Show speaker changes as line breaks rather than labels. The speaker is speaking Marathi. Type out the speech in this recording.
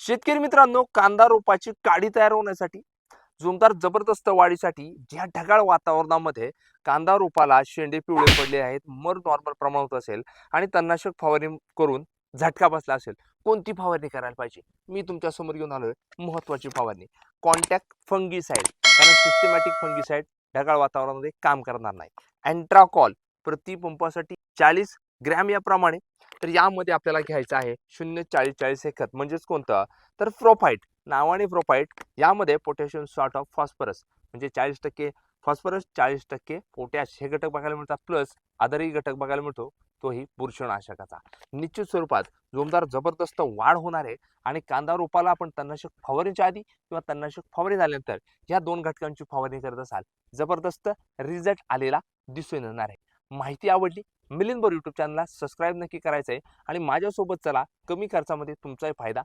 शेतकरी मित्रांनो कांदा रोपाची काडी तयार होण्यासाठी जोमदार जबरदस्त वाढीसाठी ज्या ढगाळ वातावरणामध्ये कांदा रोपाला शेंडे पिवळे पडले आहेत मर नॉर्मल प्रमाणात असेल आणि तणनाशक फवारणी करून झटका बसला असेल कोणती फवारणी करायला पाहिजे? मी तुमच्यासमोर घेऊन आलोय महत्वाची फवारणी. कॉन्टॅक्ट फंगीसाईड कारण सिस्टमॅटिक फंगीसाईड ढगाळ वातावरणामध्ये काम करणार नाही. अँट्राकॉल प्रति पंपासाठी चाळीस ग्रॅम याप्रमाणे तर यामध्ये आपल्याला घ्यायचं आहे शून्य चाळीस चाळीस हे खत म्हणजेच कोणतं? तर प्रोफाईट नावाने प्रोफाईट यामध्ये पोटॅशियम सॉर्ट ऑफ फॉस्फरस. म्हणजे चाळीस टक्के फॉस्फरस चाळीस टक्के पोटॅश. हे घटक बघायला मिळतात. प्लस आधारही घटक बघायला मिळतो. तोही बुरशनाशकाचा. निश्चित स्वरूपात जोमदार जबरदस्त वाढ होणार आहे. आणि कांदा रोपाला आपण तणनाशक फवारणीच्या आधी किंवा तणनाशक फवारणी झाल्यानंतर या दोन घटकांची फवारणी करत असाल. जबरदस्त रिझल्ट आलेला दिसून येणार आहे. माहिती आवडली? मिलिंदभर यूट्यूब चॅनलला सबस्क्राईब नक्की करायचं आहे आणि माझ्यासोबत चला कमी खर्चामध्ये तुमचाही फायदा